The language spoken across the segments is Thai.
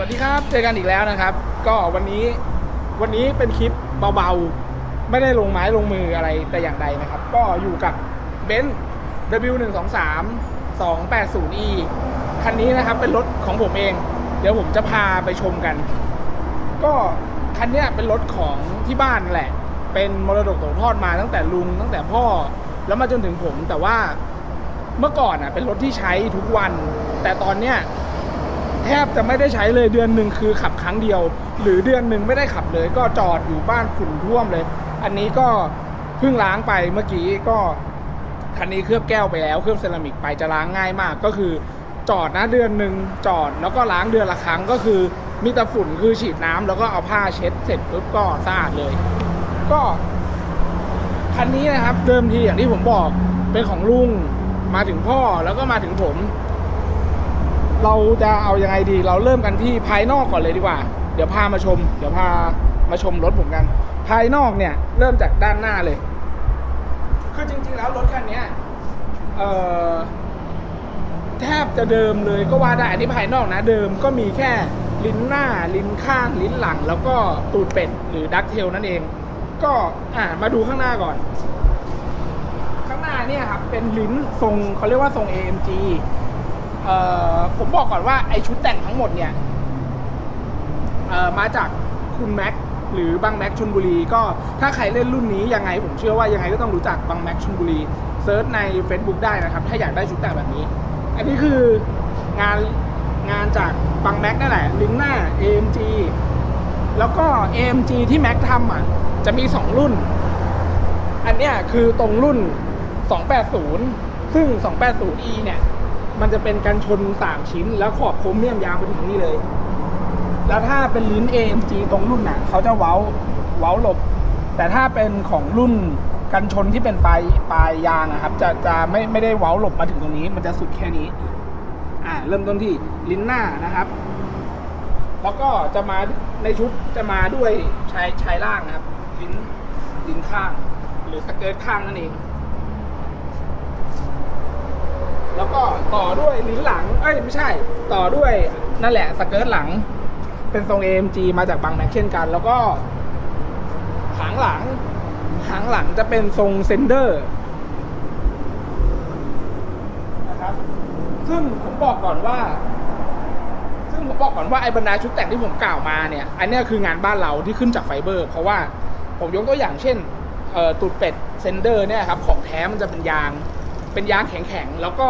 วัสดีครับ เจอกันอีกแล้วนะครับ ก็วันนี้วันนี้เป็นคลิปเบาๆ ไม่ได้ลงไม้ลงมืออะไรแต่อย่างใดนะครับ ก็อยู่กับเบนซ์ W123 280e คันนี้นะครับเป็นรถของผมเอง เดี๋ยวผมจะพาไปชมกัน ก็คันนี้เป็นรถของที่บ้านแหละ เป็นมรดกตกทอดมาตั้งแต่ลุงตั้งแต่พ่อแล้วมาจนถึงผมแต่ว่าเมื่อก่อนอะเป็นรถที่ใช้ทุกวัน แต่ตอนเนี้ย ทบจะไม่ได้ใช้เลยเดือนหนึ่งคือขับครั้งเดียว หรือเดือนหนึ่งไม่ได้ขับเลย ก็จอดอยู่บ้านฝุ่นท่วมเลย อันนี้ก็เพิ่งล้างไปเมื่อกี้ก็คันนี้เคลือบแก้วไปแล้วเคลือบเซรามิกไปจะล้างง่ายมากก็คือจอดนะเดือนหนึ่งจอดแล้วก็ล้างเดือนละครั้งก็คือมีแต่ฝุ่นคือฉีดน้ำแล้วก็เอาผ้าเช็ดเสร็จปุ๊บก็สะอาดเลย ก็คันนี้นะครับเดิมทีอย่างที่ผมบอกเป็นของลุงมาถึงพ่อแล้วก็มาถึงผม เราจะเอายังไงดี เราเริ่มกันที่ภายนอกก่อนเลยดีกว่า เดี๋ยวพามาชม เดี๋ยวพามาชมรถผมกัน ภายนอกเนี่ย เริ่มจากด้านหน้าเลย คือจริงๆแล้วรถคันนี้เอ่อแทบจะเดิมเลยก็ว่าได้ อันนี้ภายนอกนะเดิมก็มีแค่ลิ้นหน้า ลิ้นข้าง ลิ้นหลัง แล้วก็ตูดเป็ดหรือดักเทลนั่นเอง ก็อ่ามาดูข้างหน้าก่อน ข้างหน้าเนี่ยครับเป็นลิ้นทรงเขาเรียกว่าทรง AMG เอ่อผมบอกก่อนว่าไอชุดแต่งทั้งหมดเนี่ยเอ่อมาจากคุณแม็กหรือบางแม็กชนบุรี ก็ถ้าใครเล่นรุ่นนี้ยังไงผมเชื่อว่ายังไงก็ต้องรู้จักบางแม็กชนบุรีเซิร์ชใน Facebook ได้นะครับ ถ้าอยากได้ชุดแต่งแบบนี้ อันนี้คืองานงานจากบางแม็กนั่นแหละลิงหน้า AMG แล้วก็ AMG ที่แม็กทำอะจะมี 2 รุ่น อันเนี้ยคือตรงรุ่น 280 ซึ่ง 280e เนี่ย มันจะเป็นกันชน3ชิ้น แล้วขอบโครเมียมยาวไปถึงนี่เลย แล้วถ้าเป็นลิ้น AMG ตรงรุ่นน่ะเขาจะเว้าเว้าหลบ แต่ถ้าเป็นของรุ่นกันชนที่เป็นปลายปลายยางอะครับ จะจะไม่ไม่ได้เว้าหลบมาถึงตรงนี้ มันจะสุดแค่นี้ อ่าเริ่มต้นที่ลิ้นหน้านะครับ แล้วก็จะมาในชุดจะมาด้วยชายชายล่างนะครับ ลิ้นลิ้นข้าง หรือสเกิร์ตข้างนั่นเอง แล้วก็ต่อด้วยลิ้นหลัง เอ้ยไม่ใช่ ต่อด้วยนั่นแหละสเกิร์ตหลัง เป็นทรง AMG มาจากบางแม็กเช่นกัน แล้วก็หางหลัง หางหลังจะเป็นทรงเซนเดอร์นะครับ ซึ่งผมบอกก่อนว่า ซึ่งผมบอกก่อนว่าไอ้บรรดาชุดแต่งที่ผมกล่าวมาเนี่ย อันเนี้ยคืองานบ้านเราที่ขึ้นจากไฟเบอร์ เพราะว่าผมยกตัวอย่างเช่นเอ่อตูดเป็ดเซนเดอร์เนี่ยครับของแท้มันจะเป็นยาง เป็นยางแข็งๆ แล้วก็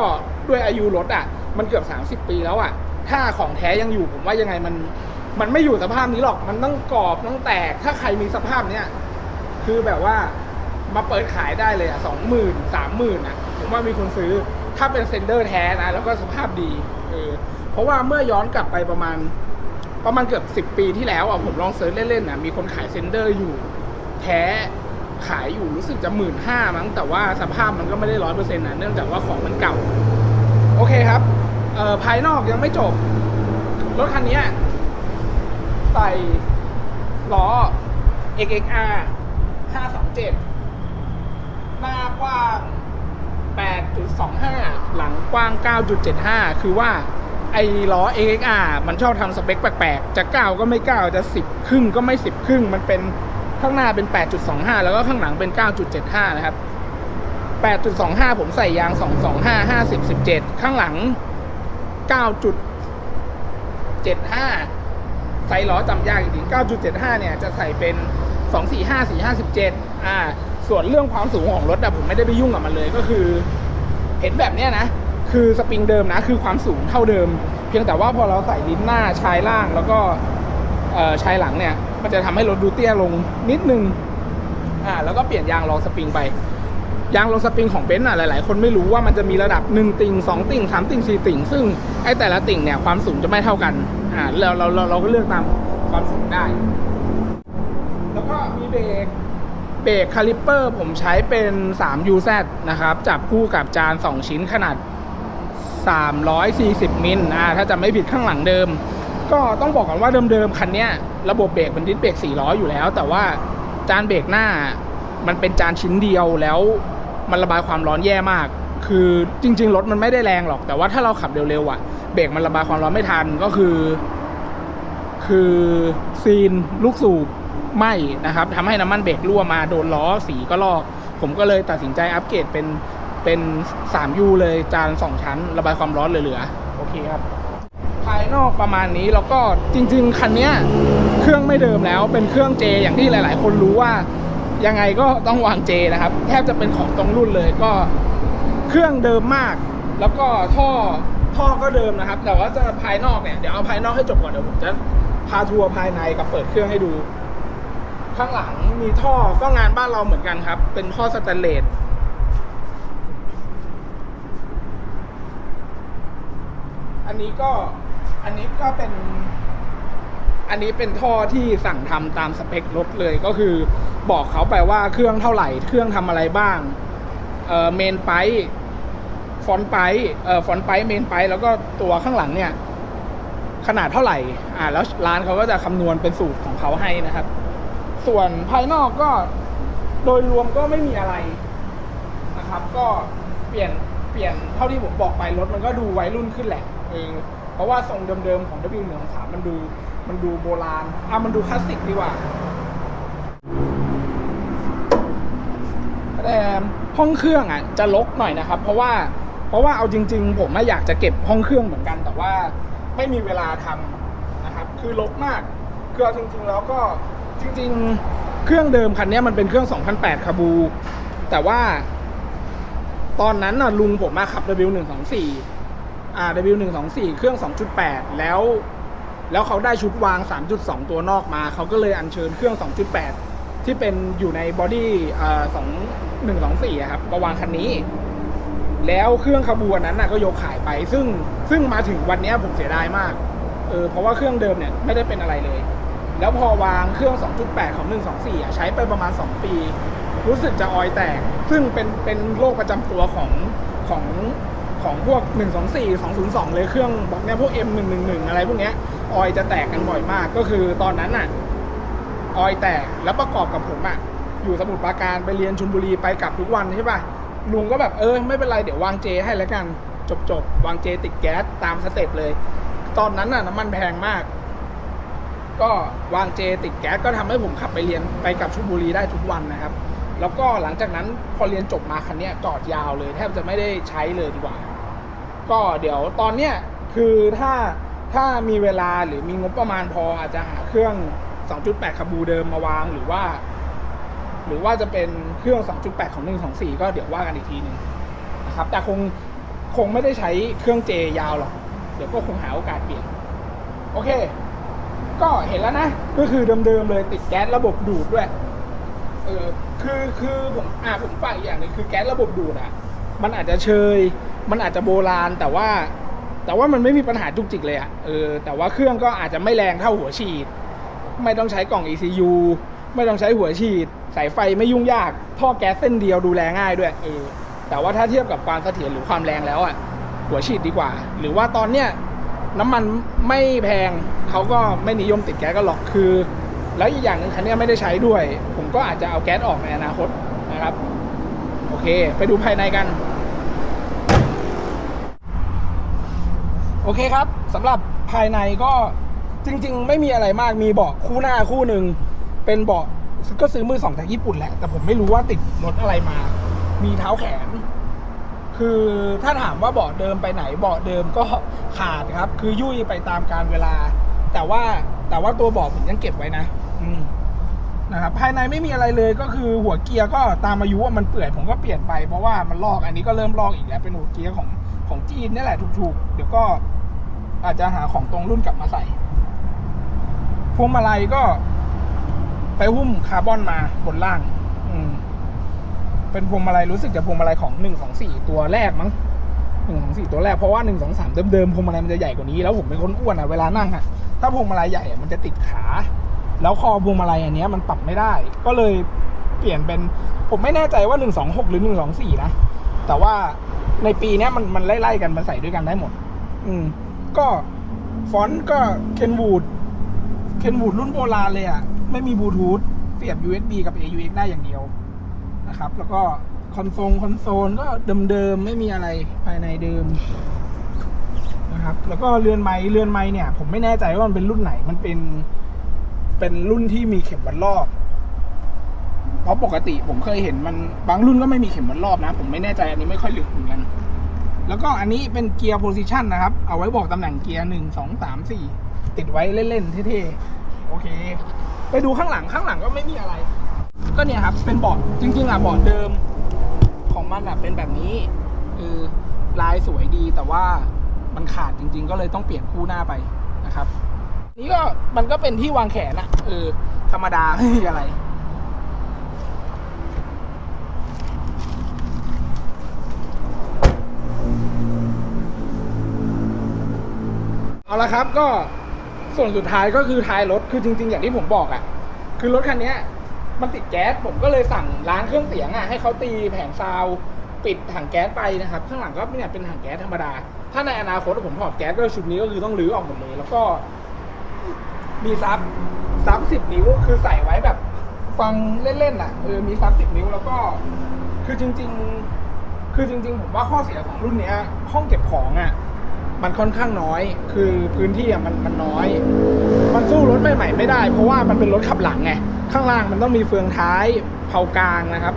ด้วยอายุรถอะ มันเกือบ 30 ปีแล้วอะ ถ้าของแท้ยังอยู่ผมว่ายังไงมัน มันไม่อยู่สภาพนี้หรอก มันต้องกรอบต้องแตก ถ้าใครมีสภาพเนี้ย คือแบบว่ามาเปิดขายได้เลยอะสองหมื่นสามหมื่นอะ ผมว่ามีคนซื้อ ถ้าเป็นเซนเดอร์แท้นะ แล้วก็สภาพดี เออ เพราะว่าเมื่อย้อนกลับไปประมาณ ประมาณเกือบสิบปีที่แล้วอะ ผมลองเซิร์ชเล่นๆอะมีคนขายเซนเดอร์อยู่ แท้ ขายอยู่รู้สึกจะหมื่นห้ามั้งแต่ว่าสภาพมันก็ไม่ได้ร้อยเปอร์เซ็นต์นะเนื่องจากว่าของมันเก่า โอเคครับเอ่อภายนอกยังไม่จบ รถคันนี้ใส่ล้อ XXR 527 หน้ากว้าง 8.25 หลังกว้าง 9.75 คือว่าไอ้ล้อ XXR มันชอบทำสเปคแปลกๆ จะ 9 ก็ไม่ 9 จะ 10 ครึ่งก็ไม่ 10 ครึ่ง มันเป็น ข้างหน้าเป็น 8.25 แล้วก็ข้างหลังเป็น 9.75 นะครับ 8.25 ผมใส่ยาง 225 50 17 ข้างหลัง 9.75 ใส่ล้อจำยากจริงๆ9.75 เนี่ยจะใส่เป็น 245 457อ่า ส่วนเรื่องความสูงของรถอะผมไม่ได้ไปยุ่งกับมันเลยก็คือ เห็นแบบเนี้ยนะ คือสปริงเดิมนะ คือความสูงเท่าเดิม เพียงแต่ว่าพอเราใส่ลิ้นหน้าชายล่างแล้วก็ชายหลังเนี่ย มันจะทำให้รถดูเตี้ยลงนิดนึงอ่าแล้วก็เปลี่ยนยางรองสปริงไป ยางลงสปริงของเบนซ์อะหลาย ๆ คนไม่รู้ว่ามันจะมีระดับ 1 ติ่ง2 ติ่ง3ติ่ง4ติ่งซึ่งไอ้แต่ละติ่งเนี่ยความสูงจะไม่เท่ากันอ่าเราเราเราเราก็เลือกตามความสูงได้ แล้วก็มีเบรกเบรกคาลิปเปอร์ผมใช้เป็น 3 UZ นะครับ จับคู่กับจาน 2 ชิ้นขนาด 340 มิลอ่าถ้าจะไม่ผิดข้างหลังเดิม ก็ต้องบอกก่อนว่าเดิมๆคันเนี้ยระบบเบรกเป็นดิสเบรก4ล้ออยู่แล้ว แต่ว่าจานเบรกหน้ามันเป็นจานชิ้นเดียวแล้วมันระบายความร้อนแย่มาก คือจริง ๆ รถมันไม่ได้แรงหรอก แต่ว่าถ้าเราขับเร็วๆอะเบรกมันระบายความร้อนไม่ทันก็คือ คือซีนลูกสูบไหมนะครับทำให้น้ำมันเบรกรั่วมาโดนล้อสีก็ลอก ผมก็เลยตัดสินใจอัปเกรดเป็นเป็น 3U เลยจาน 2 ชั้น ระบายความร้อนเหลือๆโอเคครับ นอกประมาณนี้แล้วก็จริง ๆ คันเนี้ยเครื่องไม่เดิมแล้วเป็นเครื่องเจอย่างที่หลาย ๆ คนรู้ว่ายังไงก็ต้องวางเจนะครับ แทบจะเป็นของตรงรุ่นเลยก็เครื่องเดิมมาก แล้วก็ท่อท่อก็เดิมนะครับ แต่ว่าจะภายนอกเนี่ยเดี๋ยวเอาภายนอกให้จบก่อนเดี๋ยวผมจะพาทัวร์ภายในกับเปิดเครื่องให้ดู ข้างหลังมีท่อก็งานบ้านเราเหมือนกันครับ เป็นท่อสแตนเลสอันนี้ก็ อันนี้ก็เป็น อันนี้เป็นท่อที่สั่งทำตามสเปครถเลยก็คือบอกเขาไปว่าเครื่องเท่าไหร่ เครื่องทำอะไรบ้าง เอ่อเมนไปฟอนไปเอ่อฟอนไปเมนไปแล้วก็ตัวข้างหลังเนี่ย ขนาดเท่าไหร่ อ่า แล้วร้านเขาก็จะคำนวณเป็นสูตรของเขาให้นะครับ ส่วนภายนอกก็โดยรวมก็ไม่มีอะไรนะครับ ก็เปลี่ยนเปลี่ยนเท่าที่ผมบอกไปรถมันก็ดูวัยรุ่นขึ้นแหละเออ เพราะว่าทรงเดิมๆของ W 1 3มันดูมันดูโบราณอะมันดูคลาสสิกดีกว่า แต่ห้องเครื่องอะจะลกหน่อยนะครับ เพราะว่าเพราะว่าเอาจริง ๆ ผมอะอยากจะเก็บห้องเครื่องเหมือนกัน แต่ว่าไม่มีเวลาทำนะครับ คือลกมากคือเอาจริง ๆ แล้วก็จริง ๆ เครื่องเดิมคันนี้มันเป็นเครื่อง2008คาบู แต่ว่าตอนนั้นน่ะลุงผมมาขับ W124 อ่า W124 เครื่อง 2.8 แล้ว แล้วเขาได้ชุดวาง 3.2 ตัวนอกมา เขาก็เลยอัญเชิญเครื่อง 2.8 ที่เป็นอยู่ในบอดี้อ่า2 124อะครับมาวางคันนี้ แล้วเครื่องขบวนนั้นน่ะก็ยกขายไป ซึ่งซึ่งมาถึงวันนี้ผมเสียดายมาก เออเพราะว่าเครื่องเดิมเนี่ยไม่ได้เป็นอะไรเลย แล้วพอวางเครื่อง 2.8 ของ 124อะใช้ไปประมาณ 2 ปี รู้สึกจะออยแตก ซึ่งเป็นเป็นโรคประจำตัวของของ ของพวก 124 202 เลยเครื่องบล็อกเนี้ยพวก M111 อะไรพวกเนี้ยออยจะแตกกันบ่อยมาก ก็คือตอนนั้นน่ะออยแตกแล้วประกอบกับผมอะอยู่สมุทรปราการไปเรียนชลบุรีไปกลับทุกวันใช่ป่ะลุงก็แบบเออไม่เป็นไรเดี๋ยววางเจให้แล้วกัน จบจบวางเจติดแก๊สตามสเต็ปเลย ตอนนั้นน่ะน้ำมันแพงมาก ก็วางเจติดแก๊สก็ทำให้ผมขับไปเรียนไปกลับชลบุรีได้ทุกวันนะครับ แล้วก็หลังจากนั้นพอเรียนจบมาคันนี้จอดยาวเลยแทบจะไม่ได้ใช้เลยดีกว่า ก็เดี๋ยวตอนเนี้ยคือถ้าถ้ามีเวลาหรือมีงบประมาณพออาจจะหาเครื่อง 2.8คาบูเดิมมาวางหรือว่า หรือว่าจะเป็นเครื่อง 2.8 ของ 124 ก็เดี๋ยวว่ากันอีกทีหนึงนะครับ แต่คงคงไม่ได้ใช้เครื่องเจยาวหรอก เดี๋ยวก็คงหาโอกาสเปลี่ยน โอเค ก็เห็นแล้วนะ ก็คือเดิมๆเลยติดแก๊สระบบดูดด้วย เออ คือคือผมอ่าผมฝ่ายอีกอย่างหนึงคือแก๊สระบบดูดอะ มันอาจจะเชย มันอาจจะโบราณแต่ว่า แต่ว่ามันไม่มีปัญหาจุกจิกเลยอะเออแต่ว่าเครื่องก็อาจจะไม่แรงเท่าหัวฉีด ไม่ต้องใช้กล่อง ECU ไม่ต้องใช้หัวฉีด สายไฟไม่ยุ่งยาก ท่อแก๊สเส้นเดียวดูแลง่ายด้วยเออแต่ว่าถ้าเทียบกับความเสถียรหรือความแรงแล้วอะหัวฉีดดีกว่า หรือว่าตอนเนี้ยน้ำมันไม่แพงเขาก็ไม่นิยมติดแก๊สกันหรอกคือ แล้วอีกอย่างหนึ่งคันเนี้ยไม่ได้ใช้ด้วย ผมก็อาจจะเอาแก๊สออกในอนาคตนะครับ โอเค ไปดูภายในกัน โอเคครับสำหรับภายในก็จริง ๆ ไม่มีอะไรมากมีเบาะคู่หน้าคู่หนึ่งเป็นเบาะก็ซื้อมือสองจากญี่ปุ่นแหละ แต่ผมไม่รู้ว่าติดรถอะไรมา มีเท้าแขน คือถ้าถามว่าเบาะเดิมไปไหนเบาะเดิมก็ขาดครับ คือยุ่ยไปตามการเวลา แต่ว่าแต่ว่าตัวเบาะผมยังเก็บไว้นะ นะครับภายในไม่มีอะไรเลยก็คือหัวเกียร์ก็ตามอายุว่ามันเปื่อยผมก็เปลี่ยนไปเพราะว่ามันลอกอันนี้ก็เริ่มลอกอีกแล้วเป็นหัวเกียร์ของของจีนนี่แหละถูกๆ เดี๋ยวก็อาจจะหาของตรงรุ่นกลับมาใส่พวงมาลัยก็ไปหุ้มคาร์บอนมาบนล่าง อืม เป็นพวงมาลัยรู้สึกจะพวงมาลัยของหนึ่งสองสี่ตัวแรกมั้งหนึ่งสองสี่ตัวแรกเพราะว่าหนึ่งสองสามเดิมๆพวงมาลัยมันจะใหญ่กว่านี้แล้วผมเป็นคนอ้วนอะเวลานั่งอะถ้าพวงมาลัยใหญ่มันจะติดขา แล้วคอพวงมาลัยอันนี้มันปรับไม่ได้ ก็เลยเปลี่ยนเป็นผมไม่แน่ใจว่าหนึ่งสองหกหรือหนึ่งสองสี่นะ แต่ว่าในปีนี้มันมันไล่ๆกันมาใส่ด้วยกันได้หมด อืม ก็ฟอนต์ก็เคนวูดเคนวูดรุ่นโบราณเลยอะ ไม่มีบลูทูธเสียบ USB กับ AUX ได้อย่างเดียวนะครับ แล้วก็คอนโซลคอนโซลก็เดิมๆ ไม่มีอะไรภายในเดิมนะครับนะครับแล้วก็เรือนไม้เรือนไม้เนี่ย ผมไม่แน่ใจว่ามันเป็นรุ่นไหนมันเป็น เป็นรุ่นที่มีเข็มวัดรอบ เพราะปกติผมเคยเห็นมันบางรุ่นก็ไม่มีเข็มวัดรอบนะ ผมไม่แน่ใจอันนี้ไม่ค่อยลึกเหมือนกัน แล้วก็อันนี้เป็นเกียร์โพซิชันนะครับ เอาไว้บอกตำแหน่งเกียร์หนึ่งสองสามสี่ติดไว้เล่นๆเท่ๆโอเค ไปดูข้างหลังข้างหลังก็ไม่มีอะไร ก็เนี่ยครับ เป็นเบาะจริงๆอะเบาะเดิม ของมันอะเป็นแบบนี้คือลายสวยดีแต่ว่ามันขาดจริง ๆ ก็เลยต้องเปลี่ยนคู่หน้าไปนะครับ นี่ก็มันก็เป็นที่วางแขนอะเออธรรมดาไม่มีอะไร เอาละครับก็ส่วนสุดท้ายก็คือท้ายรถคือจริง ๆ อย่างที่ผมบอกอะ่ะคือรถคันนี้มันติดแก๊สผมก็เลยสั่งร้านเครื่องเสียงอะ่ะให้เขาตีแผงซาวปิดถังแก๊สไปนะครับ ข้างหลังก็เนี่ยเป็นถังแก๊สธรรมดา ถ้าในอนาคตผมถอดแก๊สก็ชุดนี้ก็คือต้องรื้อออกหมดเลยแล้วก็ มีซับซับสิบนิ้วคือใส่ไว้แบบ ฟังเล่นๆอะเออมีซับสิบนิ้วแล้วก็ คือจริง ๆ คือจริง ๆ ผมว่าข้อเสียของรุ่นเนี้ยห้องเก็บของอะมันค่อนข้างน้อย คือพื้นที่อะมันมันน้อย มันสู้รถใหม่ๆไม่ได้ เพราะว่ามันเป็นรถขับหลังไง ข้างล่างมันต้องมีเฟืองท้ายเผากลางนะครับ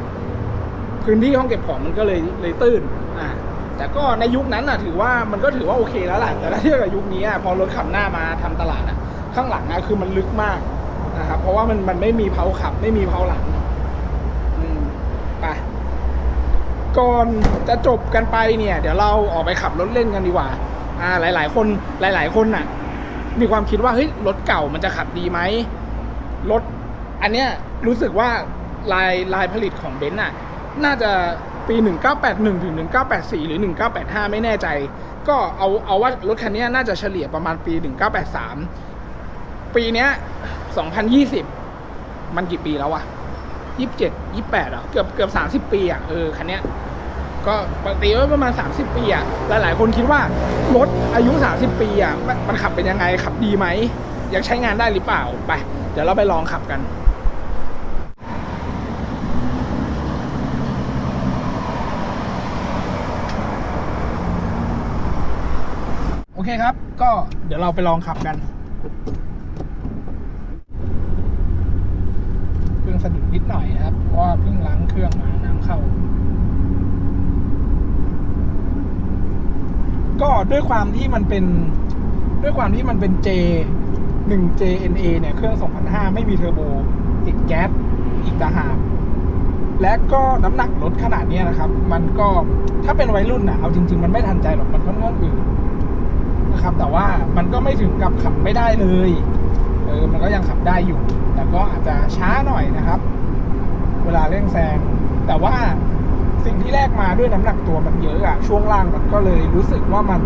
พื้นที่ห้องเก็บของมันก็เลยเลยตื้น อ่า แต่ก็ในยุคนั้นอะถือว่ามันก็ถือว่าโอเคแล้วแหละ แต่ถ้าเทียบกับยุคนี้อะพอรถขับหน้ามาทำตลาดอะ ข้างหลังอะคือมันลึกมากนะครับเพราะว่ามันมันไม่มีเพาขับ ไม่มีเพาหลังอืมไปก่อนจะจบกันไปเนี่ย เดี๋ยวเราออกไปขับรถเล่นกันดีกว่า อ่า หลาย ๆ คนหลาย ๆ คนน่ะ มีความคิดว่าเฮ้ยรถเก่ามันจะขับดีไหมรถอันเนี้ยรู้สึกว่าลายลายผลิตของเบนซ์น่ะ น่าจะปี 1981 ถึง 1984 หรือ 1985 ไม่แน่ใจ ก็เอาเอาว่ารถคันเนี้ยน่าจะเฉลี่ยประมาณปี 1983 ปีเนี้ย2020มันกี่ปีแล้ววะยี่สิบเจ็ดยี่แปดอะเกือบเกือบสามสิบปีอะเออคันเนี้ยก็ปกติว่าประมาณสามสิบปีอะหลายๆคนคิดว่ารถอายุสามสิบปีอะมันขับเป็นยังไง ขับดีไหม ยังใช้งานได้หรือเปล่า ไป เดี๋ยวเราไปลองขับกัน โอเคครับ ก็เดี๋ยวเราไปลองขับกัน เครื่อง สะดุดนิดหน่อยนะครับ เพราะว่าเพิ่งล้างเครื่องมาน้ำเข้า ก็ด้วยความที่มันเป็นด้วยความที่มันเป็น J 1 JNA เนี่ย เครื่อง 2005 ไม่มีเทอร์โบ ติดแก๊สอีกต่างหากและก็น้ำหนักรถขนาดนี้นะครับ มันก็ถ้าเป็นวัยรุ่นนะเอาจริง ๆ มันไม่ทันใจหรอก มันค่อนข้างอื่นนะครับ แต่ว่ามันก็ไม่ถึงกับขับไม่ได้เลย ออมันก็ยังขับได้อยู่ แต่ก็อาจจะช้าหน่อยนะครับ เวลาเร่งแซงแต่ว่าสิ่งที่แลกมาด้วยน้ำหนักตัวมันเยอะอะช่วงล่างมันก็เลยรู้สึกว่ามัน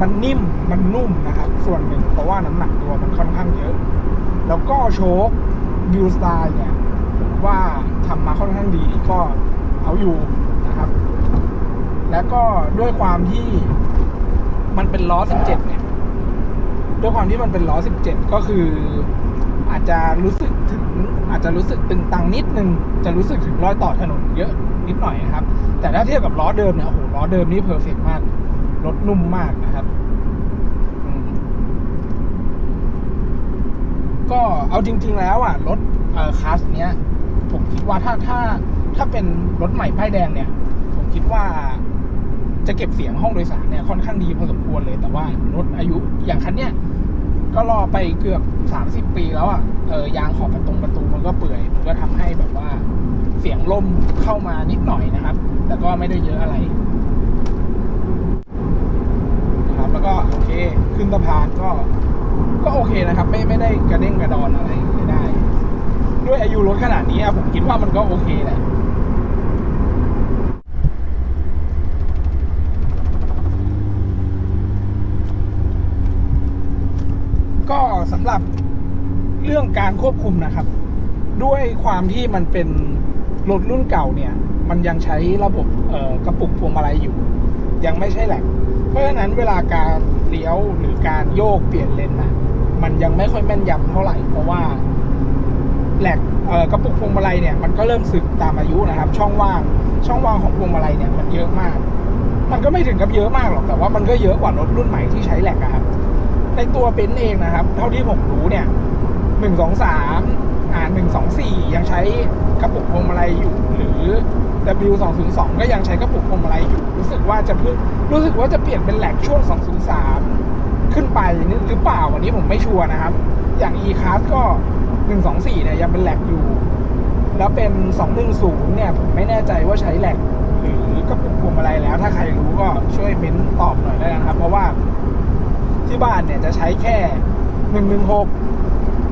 มันนิ่มมันนุ่มนะครับ ส่วนหนึ่งเพราะว่าน้ำหนักตัวมันค่อนข้างเยอะ แล้วก็โชคบิวสไตล์เนี่ยผมว่าทำมาค่อนข้างดีก็เอาอยู่นะครับ แล้วก็ด้วยความที่มันเป็นล้อ 17 เนี่ย ด้วยความที่มันเป็นล้อ 17 ก็คืออาจจะรู้สึกถึงอาจจะรู้สึกตึงตังนิดนึง จะรู้สึกถึงรอยต่อถนนเยอะนิดหน่อยนะครับ แต่ถ้าเทียบกับล้อเดิมเนี่ยโอ้โหล้อเดิมนี่เพอร์เฟกมากรถนุ่มมากนะครับ ก็เอาจริง ๆ แล้วอะรถเอ่อคลาสเนี้ย ผมคิดว่าถ้าถ้าถ้าเป็นรถใหม่ป้ายแดงเนี่ย ผมคิดว่า จะเก็บเสียงห้องโดยสารเนี่ยค่อนข้างดีพอสมควรเลย แต่ว่ารถอายุอย่างคันเนี้ยก็รอไปเกือบสามสิบปีแล้วอะเออยางขอบประตูประตูมันก็เปื่อยมันก็ทำให้แบบว่าเสียงลมเข้ามานิดหน่อยนะครับ แต่ก็ไม่ได้เยอะอะไรนะครับแล้วก็โอเคขึ้นสะพานก็ก็โอเคนะครับ ไม่ไม่ได้กระเด้งกระดอนอะไรไม่ได้ ด้วยอายุรถขนาดนี้ผมคิดว่ามันก็โอเคแหละ ก็ สำหรับเรื่องการควบคุมนะครับ ด้วยความที่มันเป็นรถรุ่นเก่าเนี่ย มันยังใช้ระบบกระปุกพวงมาลัยอยู่ ยังไม่ใช่แหลกเพราะฉะนั้นเวลาการเลี้ยวหรือการโยกเปลี่ยนเลนนะมันยังไม่ค่อยแม่นยำเท่าไหร่เพราะว่าแหลกกระปุกพวงมาลัยเนี่ยมันก็เริ่มสึกตามอายุนะครับ ช่องว่างช่องว่างของพวงมาลัยเนี่ยมันเยอะมาก มันก็ไม่ถึงกับเยอะมากหรอกแต่ว่ามันก็เยอะกว่ารถรุ่นใหม่ที่ใช้แหลกอะครับ ในตัวเบนซ์เองนะครับ เท่าที่ผมรู้เนี่ยหนึ่งสองสามอ่าหนึ่งสองสี่ยังใช้กระปุกพวงมาลัยอยู่ หรือ W 2 0 2ก็ยังใช้กระปุกพวงมาลัยอยู่ รู้สึกว่าจะเพิ่งรู้สึกว่าจะเปลี่ยนเป็นแหลกช่วง 203 ขึ้นไปนี่หรือเปล่าอันนี้ผมไม่ชัวร์นะครับ อย่าง e class ก็ 124เนี่ยยังเป็นแหลกอยู่ แล้วเป็น 210เนี่ยผมไม่แน่ใจว่าใช้แหลกหรือกระปุกพวงมาลัยแล้ว ถ้าใครรู้ก็ช่วยเม้นตอบหน่อยได้นะครับ เพราะว่า ที่บ้านเนี่ยจะใช้แค่116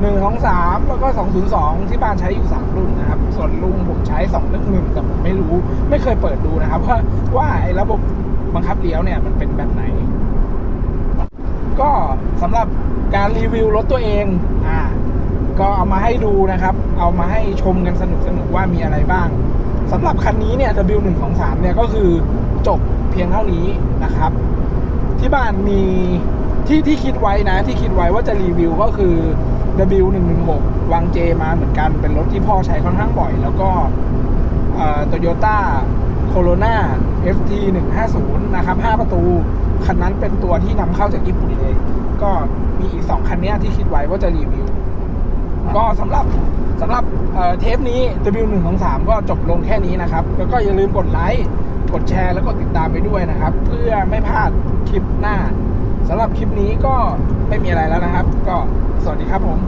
123แล้วก็202ที่บ้านใช้อยู่3รุ่นนะครับ ส่วนลุงผมใช้211แต่ผมไม่รู้ ไม่เคยเปิดดูนะครับ ว่าว่าไอ้ระบบบังคับเลี้ยวเนี่ยมันเป็นแบบไหน ก็สำหรับการรีวิวรถตัวเองอ่าก็เอามาให้ดูนะครับ เอามาให้ชมกันสนุกสนุกว่ามีอะไรบ้างสำหรับคันนี้เนี่ย W123 เนี่ยก็คือจบเพียงเท่านี้นะครับ ที่บ้านมี ที่ที่คิดไว้นะ ที่คิดไว้ว่าจะรีวิวก็คือ W116 วางเจมาเหมือนกันเป็นรถที่พ่อใช้ค่อนข้างบ่อย แล้วก็โตโยต้าโคโรนา FT 150นะครับ 5 ประตู คันนั้นเป็นตัวที่นำเข้าจากญี่ปุ่นเลย ก็มีอีก 2 คันนี้ที่คิดไว้ว่าจะรีวิว ก็สำหรับสำหรับเเทปนี้ W123 ก็จบลงแค่นี้นะครับ แล้วก็อย่าลืมกดไลค์ กดแชร์แล้วก็ติดตามไปด้วยนะครับ เพื่อไม่พลาดคลิปหน้า สำหรับคลิปนี้ก็ไม่มีอะไรแล้วนะครับ ก็สวัสดีครับผม